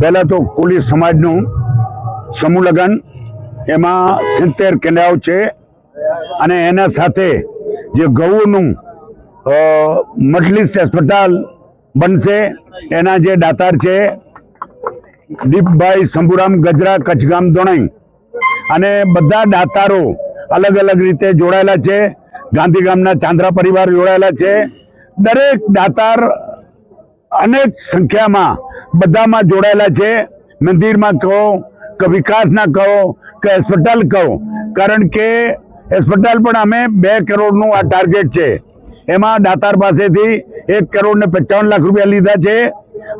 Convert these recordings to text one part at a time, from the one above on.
પહેલાં તો કુલી સમાજનું સમૂહ લગ્ન, એમાં સિત્તેર કેન્દ્રાઓ છે અને એના સાથે જે ગૌનું મટલીસ હોસ્પિટલ બનશે, એના જે દાતાર છે, દીપભાઈ શંભુરામ ગજરા કચ્છગામ દોણાઈ અને બધા દાતારો અલગ અલગ રીતે જોડાયેલા છે ગાંધીગામના ચાંદ્રા પરિવાર જોડાયેલા છે. દરેક દાતાર અનેક સંખ્યામાં બધામાં જોડાયેલા છે. મંદિરમાં કહો, કે વિકાસના કહો, કે હોસ્પિટલ કહો. કારણ કે હોસ્પિટલ પણ અમે બે કરોડનું આ ટાર્ગેટ છે. એમાં દાતાર પાસેથી એક કરોડ ને પંચાવન લાખ રૂપિયા લીધા છે.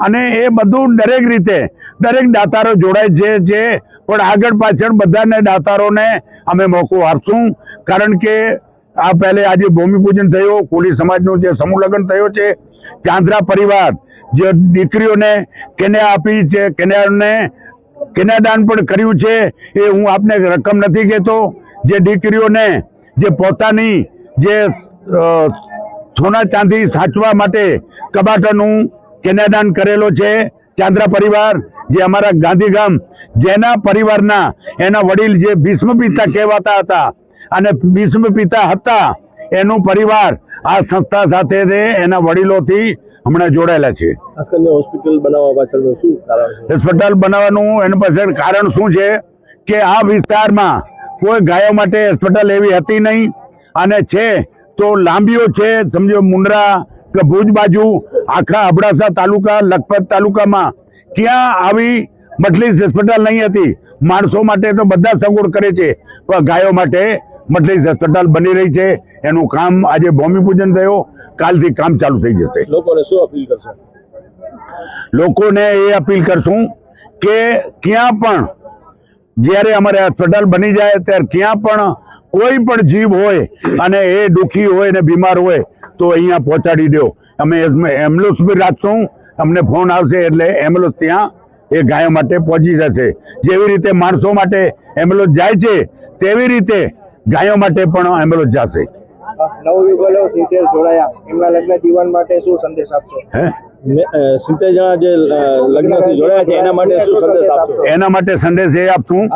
અને એ બધું દરેક રીતે, દરેક દાતારો જોડાય છે, જે પણ આગળ પાછળ બધાને દાતારોને અમે મોકો આપશું. કારણ કે આ પહેલે આજે ભૂમિપૂજન થયું, કોળી સમાજનું જે સમૂહ લગ્ન થયો છે, ચાંદ્રા પરિવાર જે દીકરીઓને કન્યા આપી છે કન્યાઓને કન્યાદાન પણ કર્યું છે, એ હું આપને રકમ નથી કહેતો. જે દીકરીઓને જે પોતાની જે સોના ચાંદી સાચવા માટે કબાટનું કન્યાદાન કરેલો છે, ચાંદ્રા પરિવાર, જે અમારા ગાંધીગામ જેના પરિવારના એના વડીલ જે ભીષ્મ પિતા કહેવાતા હતા અને ભીષ્મ પિતા હતા, એનું પરિવાર આ સંસ્થા સાથે એના વડીલોથી હમણાં જોડાયેલા છે. ખાસ કરીને હોસ્પિટલ બનાવવા પાછળનું શું કારણ હોસ્પિટલ બનાવવાનું એની પાછળ કારણ શું છે કે આ વિસ્તારમાં કોઈ ગાયો માટે હોસ્પિટલ એવી હતી નહીં. અને છે તો લાંબીઓ છે સમજો મુંદ્રા કે ભુજ બાજુ આખા અબડાસા તાલુકા લખપત તાલુકામાં. ક્યાં આવી મટલીસ હોસ્પિટલ નહીં હતી? માણસો માટે તો બધા સગવડ કરે છે પણ ગાયો માટે મટલીસ હોસ્પિટલ બની રહી છે. એનું કામ આજે ભૂમિપૂજન થયો. કાલથી કામ ચાલુ થઈ જશે. લોકોને શું અપીલ કરશો? લોકોને એ અપીલ કરશું કે ક્યાં પણ જ્યારે અમારે હોસ્પિટલ બની જાય ત્યારે ક્યાં પણ કોઈ પણ જીવ હોય અને એ દુઃખી હોય ને બીમાર હોય તો અહીંયા પહોંચાડી દો. અમે એમ્બ્યુલન્સ બી રાખશું. અમને ફોન આવશે એટલે એમ્બ્યુલન્સ ત્યાં એ ગાયો માટે પહોંચી જશે. જેવી રીતે માણસો માટે એમ્બ્યુલન્સ જાય છે તેવી રીતે ગાયો માટે પણ એમ્બ્યુલન્સ જશે. નવયુગલો સિત્તેર જોડાયા. એમના લગ્ન જીવન માટે શું સંદેશ આપશો? હે? સિત્તેર જણા જે લગ્નથી જોડાયા છે એના માટે શું સંદેશ આપશો? એના માટે સંદેશ એ આપશું.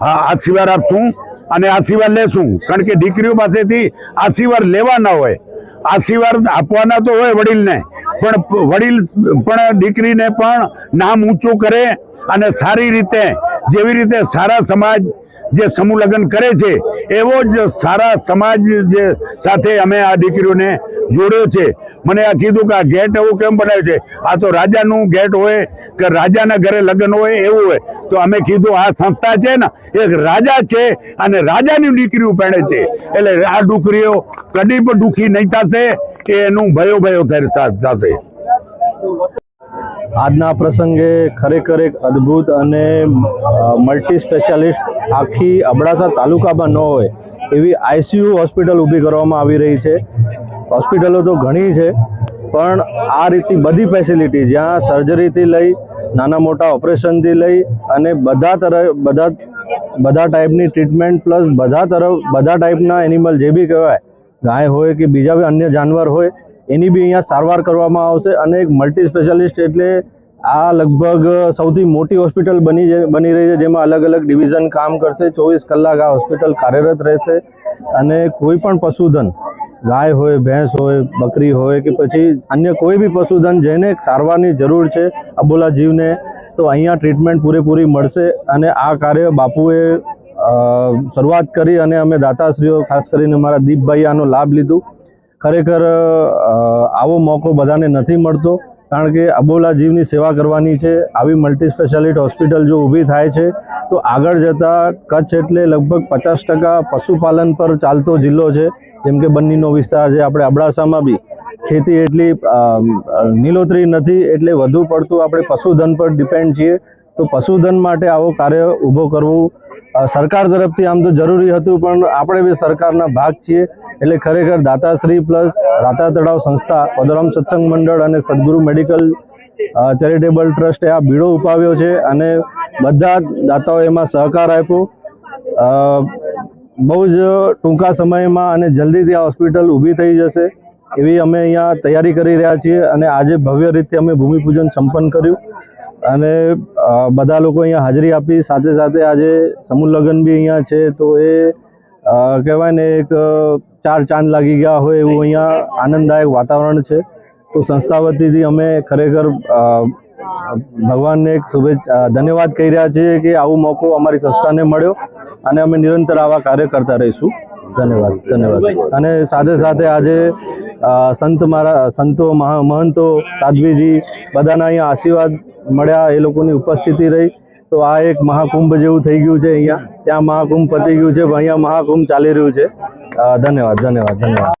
હા આશીર્વાદ આપશું અને આશીર્વાદ લેશું. કારણ કે દીકરીઓ પાસેથી આશીર્વાદ લેવાના હોય. આશીર્વાદ આપવાના તો હોય વડીલને. પણ વડીલ પણ દીકરીને પણ નામ ઊંચું કરે અને સારી રીતે જેવી રીતે સારા સમાજ જે સમૂહ લગ્ન કરે છે એવો જ સારા સમાજ સાથે અમે આ દીકરીઓને જોડ્યો છે. મને આ કીધું કે આ ગેટ એવું કેમ બનાવ્યું છે? આ તો રાજાનું ગેટ હોય કે રાજાના ઘરે લગ્ન હોય એવું હોય. તો અમે કીધું આ સંસ્થા છે ને, એક રાજા છે અને રાજાની દીકરીઓ પહેણે છે. એટલે આ દીકરીઓ કદી પણ દુઃખી નહીં થશે એનું ભયો ભયો થશે. આજના પ્રસંગે ખરેખર એક અદ્ભુત અને મલ્ટી સ્પેશિયાલિસ્ટ આખી અબડાસા તાલુકામાં ન હોય એવી આઈસીયુ હોસ્પિટલ ઊભી કરવામાં આવી રહી છે. હોસ્પિટલો તો ઘણી છે, પણ આ રીતની બધી ફેસિલિટી જ્યાં સર્જરીથી લઈ, નાના મોટા ઓપરેશનથી લઈ અને બધા તરફ બધા બધા ટાઈપની ટ્રીટમેન્ટ પ્લસ બધા તરફ બધા ટાઈપના એનિમલ જે બી કહેવાય, ગાય હોય કે બીજા અન્ય જાનવર હોય એની બી અહીંયા સારવાર કરવામાં આવશે અને એક મલ્ટી સ્પેશિયાલિસ્ટ એટલે આ લગભગ સૌથી મોટી હોસ્પિટલ બની બની રહી છે, જેમાં અલગ અલગ ડિવિઝન કામ કરશે, ચોવીસ કલાક આ હોસ્પિટલ કાર્યરત રહેશે અને કોઈ પણ પશુધન, ગાય હોય, ભેંસ હોય, બકરી હોય કે પછી અન્ય કોઈ બી પશુધન જેને સારવારની જરૂર છે અબોલા જીવને, તો અહીંયા ટ્રીટમેન્ટ પૂરેપૂરી મળશે અને આ કાર્ય બાપુએ શરૂઆત કરી અને અમે દાતાશ્રીઓ, ખાસ કરીને મારા દીપભાઈ આનો લાભ લીધું. ખરેખર આવો મોકો બધાને નથી મળતો, કારણ કે અબોલા જીવની સેવા કરવાની છે. આવી મલ્ટી સ્પેશિયાલિટી હોસ્પિટલ જો ઊભી થાય છે, તો આગળ જતાં કચ્છ એટલે લગભગ પચાસ ટકા પશુપાલન પર ચાલતો જિલ્લો છે. જેમ કે બન્નીનો વિસ્તાર છે, આપણે અબડાસામાં બી. ખેતી એટલી નીલોતરી નથી, એટલે વધુ પડતું આપણે પશુધન પર ડિપેન્ડ છીએ. તો પશુધન માટે આવો કાર્ય ઊભો કરવું સરકાર તરફથી આમ તો જરૂરી હતું, પણ આપણે બી સરકારના ભાગ છીએ. એટલે ખરેખર દાતાશ્રી પ્લસ રાતા તળાવ સંસ્થા, પદરામ સત્સંગ મંડળ અને સદગુરુ મેડિકલ ચેરિટેબલ ટ્રસ્ટે આ બીડો ઉપાવ્યો છે અને બધા દાતાઓ એમાં સહકાર આપ્યો. બહુ જ ટૂંકા સમયમાં અને જલ્દીથી આ હોસ્પિટલ ઊભી થઈ જશે એવી અમે અહીંયા તૈયારી કરી રહ્યા છીએ અને આજે ભવ્ય રીતે અમે ભૂમિપૂજન સંપન્ન કર્યું. અને બધા લોકો અહીંયા હાજરી આપી. સાથે સાથે આજે સમૂહ લગ્ન બી અહીંયા છે. તો એ કહેવાય ને એક ચાર ચાંદ લાગી ગયા હોય એવું અહીંયા આનંદદાયક વાતાવરણ છે. તો સંસ્થા વતીથી અમે ખરેખર ભગવાનને એક શુભેચ્છા ધન્યવાદ કહી રહ્યા છીએ કે આવો મોકો અમારી સંસ્થાને મળ્યો અને અમે નિરંતર આવા કાર્ય કરતા રહીશું. ધન્યવાદ ધન્યવાદ. અને સાથે સાથે આજે સંત મારા, સંતો મહા, મહંતો સાધ્વીજી બધાના અહીંયા આશીર્વાદ મળ્યા, એ લોકોની ઉપસ્થિતિ રહી. તો આ એક મહાકુંભ જેવું થઈ ગયું છે અહીંયા. ત્યાં મહાકુંભ પતી ગયું છે, અહીંયા મહાકુંભ ચાલી રહ્યું છે. ધન્યવાદ ધન્યવાદ ધન્યવાદ.